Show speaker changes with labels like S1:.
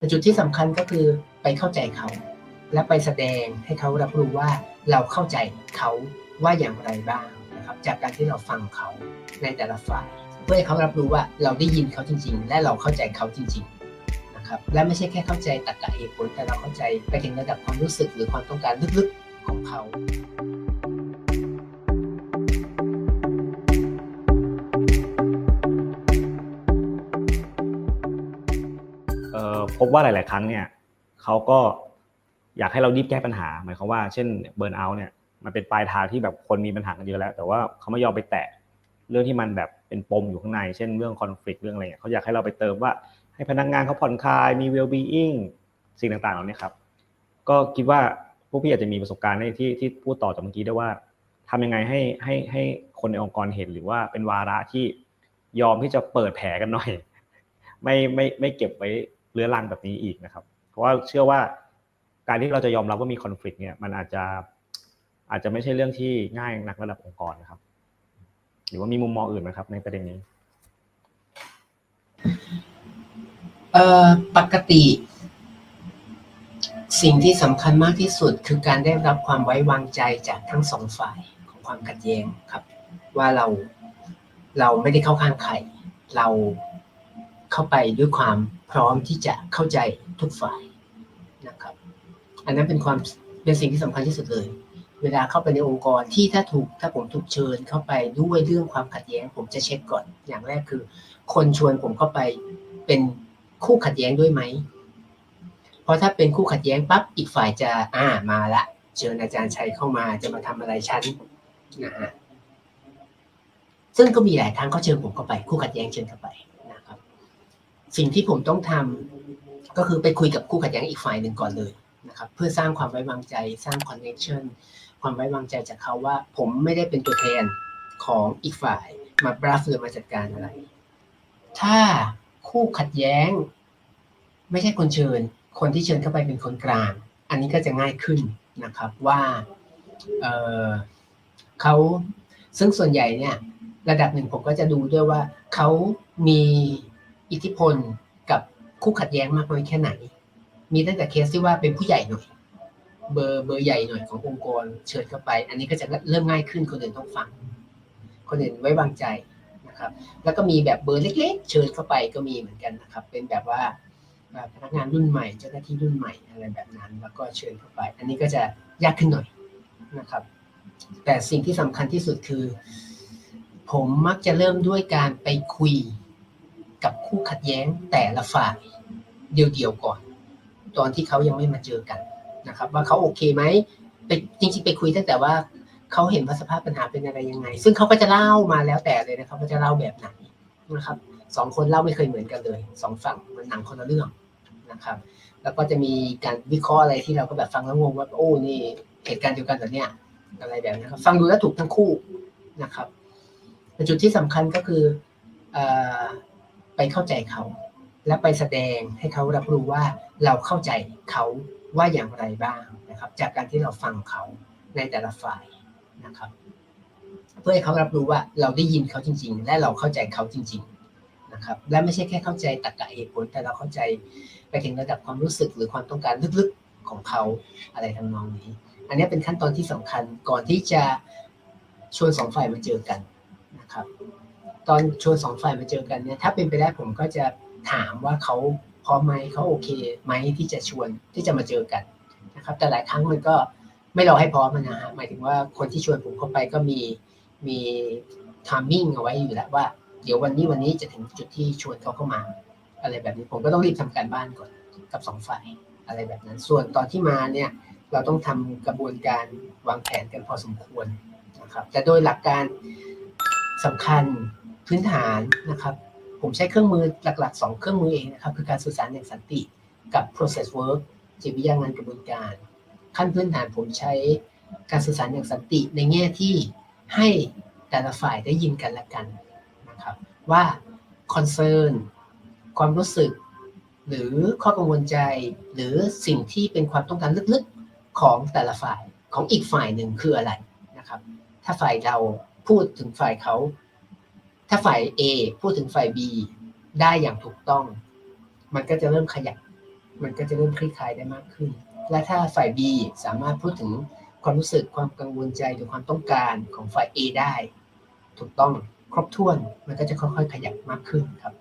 S1: แต่จุดที่สำคัญก็คือไปเข้าใจเขา และไปแสดงให้เขารับรู้ว่าเราเข้าใจเขาว่าอย่างไรบ้างนะครับ จากการที่เราฟังเขาในแต่ละฝ่าย เพื่อให้เขารับรู้ว่าเราได้ยินเขาจริง ๆ และเราเข้าใจเขาจริง ๆนะครับ และไม่ใช่แค่เข้าใจตรรกะเหตุผลแต่เราเข้าใจไปถึงระดับความรู้สึกหรือความต้องการลึกๆของเขา
S2: พบว่าหลาย ๆ ครั้งเนี่ยเขาก็อยากให้เรารีบแก้ปัญหา หมายความว่าเช่นเบิร์นเอาท์เนี่ยมันเป็นปลายทางที่แบบคนมีปัญหากันเยอะแล้ว แต่ว่าเขาไม่ยอมไปแตะเรื่องที่มันแบบเป็นปมอยู่ข้างใน เช่นเรื่องคอน FLICT เรื่องอะไรเนี่ยเขาอยากให้เราไปเติมว่าให้พนักงานเขาผ่อนคลายมี well being สิ่งต่าง ๆ เหล่านี้ครับ ก็คิดว่าพวกพี่อาจจะมีประสบการณ์ในที่ที่พูดต่อจากเมื่อกี้ได้ว่าทำยังไงให้ให้ให้คนในองค์กรเห็นหรือว่าเป็นวาระที่ยอมที่จะเปิดแผลกันหน่อย ไม่ไม่ไม่เก็บไว้ เรื้อรังแบบนี้อีกนะครับ เพราะว่าเชื่อว่าการที่เราจะยอมรับว่ามีคอน FLICT เนี่ยมันอาจจะอาจจะไม่ใช่เรื่องที่ง่ายนักระดับองค์กรนะครับ หรือว่ามีมุมมองอื่นไหมครับ ในประเด็นนี้
S1: เอ่อปกติ สิ่งที่สำคัญมากที่สุดคือการได้รับความไว้วางใจจากทั้งสองฝ่ายของความขัดแย้งครับ ว่าเราเราไม่ได้เข้าข้างใครเราเข้าไปด้วยความ พร้อมที่จะเข้าใจทุกฝ่ายนะครับ อันนั้นเป็นความเป็นสิ่งที่สำคัญที่สุดเลย เวลาเข้าไปในองค์กรที่ถ้าถูกถ้าผมถูกเชิญเข้าไปด้วยเรื่องความขัดแย้ง ผมจะเช็คก่อน อย่างแรกคือ คนชวนผมเข้าไปเป็นคู่ขัดแย้งด้วยไหม เพราะถ้าเป็นคู่ขัดแย้งปั๊บอีกฝ่ายจะอ่ามาละเชิญอาจารย์ชัยเข้ามาจะมาทำอะไรฉันนะฮะซึ่งก็มีหลายครั้งเขาเชิญผมเข้าไป คู่ขัดแย้งเชิญเข้าไป สิ่งที่ผมต้องทำก็คือไปคุยกับคู่ขัดแย้งอีกฝ่ายหนึ่งก่อนเลยนะครับ เพื่อสร้างความไว้วางใจ สร้างคอนเนคชั่นความไว้วางใจจากเขาว่า ผมไม่ได้เป็นตัวแทนของอีกฝ่ายมาบราฟหรือมาจัดการอะไร ถ้าคู่ขัดแย้ง ไม่ใช่คนเชิญ คนที่เชิญเข้าไปเป็นคนกลาง อันนี้ก็จะง่ายขึ้นนะครับว่าเเขาซึ่งส่วนใหญ่เนี่ย ระดับหนึ่งผมก็จะดูด้วยว่าเขามี อิทธิพลกับคู่ขัดแย้งมากน้อยแค่ไหน มีตั้งแต่เคสที่ว่าเป็นผู้ใหญ่หน่อย เบอร์เบอร์ใหญ่หน่อยขององค์กรเชิญเข้าไป อันนี้ก็จะเริ่มง่ายขึ้นคนอื่นต้องฟัง คนอื่นไว้วางใจนะครับ แล้วก็มีแบบเบอร์เล็ก ๆ เชิญเข้าไปก็มีเหมือนกันนะครับ เป็นแบบว่าพนักงานรุ่นใหม่เจ้าหน้าที่รุ่นใหม่อะไรแบบนั้น แล้วก็เชิญเข้าไป อันนี้ก็จะยากขึ้นหน่อยนะครับ แต่สิ่งที่สำคัญที่สุดคือ ผมมักจะเริ่มด้วยการไปคุย กับคู่ขัดแย้งแต่ละฝ่ายเดียวๆก่อน ตอนที่เขายังไม่มาเจอกันนะครับ ว่าเขาโอเคไหมไปจริงๆไปคุยตั้งแต่ว่าเขาเห็นว่าสภาพปัญหาเป็นอะไรยังไง ซึ่งเขาก็จะเล่ามาแล้วแต่เลยนะครับว่าจะเล่าแบบไหนนะครับสองคนเล่าไม่เคยเหมือนกันเลยสองฝั่งมันหนังคนละเรื่องนะครับ แล้วก็จะมีการวิเคราะห์อะไรที่เราก็แบบฟังแล้วงงว่าโอ้นี่เหตุการณ์เดียวกันเหรอเนี่ยอะไรแบบนี้ครับฟังดูแล้วถูกทั้งคู่นะครับแต่จุดที่สำคัญก็คืออ ไปเข้าใจเขา และไปแสดงให้เขารับรู้ว่าเราเข้าใจเขาว่าอย่างไรบ้างนะครับ จากการที่เราฟังเขาในแต่ละฝ่ายนะครับ เพื่อให้เขารับรู้ว่าเราได้ยินเขาจริง ๆ และเราเข้าใจเขาจริง ๆนะครับ และไม่ใช่แค่เข้าใจตรรกะเหตุผล แต่เราเข้าใจไปถึงระดับความรู้สึกหรือความต้องการลึกๆของเขาอะไรทำนองนี้ อันนี้เป็นขั้นตอนที่สำคัญก่อนที่จะชวนสองฝ่ายมาเจอกันนะครับ ตอนชวนสองฝ่ายมาเจอกันเนี่ยถ้าเป็นไปได้ผมก็จะถามว่าเขาพร้อมไหมเขาโอเคไหมที่จะชวนที่จะมาเจอกันนะครับ แต่หลายครั้งมันก็ไม่รอให้พร้อมนะฮะหมายถึงว่าคนที่ชวนผมเข้าไปก็มีมีทามมิ่งเอาไว้อยู่แล้วว่า เดี๋ยววันนี้วันนี้จะถึงจุดที่ชวนเขาเข้ามา อะไรแบบนี้ผมก็ต้องรีบทำการบ้านก่อนกับสองฝ่ายอะไรแบบนั้น ส่วนตอนที่มาเนี่ยเราต้องทำกระบวนการวางแผนกันพอสมควรนะครับแต่โดยหลักการสำคัญ พื้นฐานนะครับ ผมใช้เครื่องมือหลักๆ 2 เครื่องมือเองนะครับ คือการสื่อสารอย่างสันติกับ process work จิตวิทยางานกระบวนการ ขั้นพื้นฐานผมใช้การสื่อสารอย่างสันติในแง่ที่ให้แต่ละฝ่ายได้ยินกันและกันนะครับ ว่า concern ความรู้สึก หรือข้อกังวลใจ หรือสิ่งที่เป็นความต้องการลึกๆของแต่ละฝ่ายของอีกฝ่ายหนึ่งคืออะไรนะครับ ถ้าฝ่ายเราพูดถึงฝ่ายเขา ถ้าฝ่าย A พูดถึงฝ่าย B ได้อย่างถูกต้อง มันก็จะเริ่มขยับ มันก็จะเริ่มคลี่คลายได้มากขึ้น และถ้าฝ่าย B สามารถพูดถึงความรู้สึกความกังวลใจหรือความต้องการของฝ่าย A ได้ ถูกต้องครบถ้วนมันก็จะค่อยๆขยับมากขึ้นครับ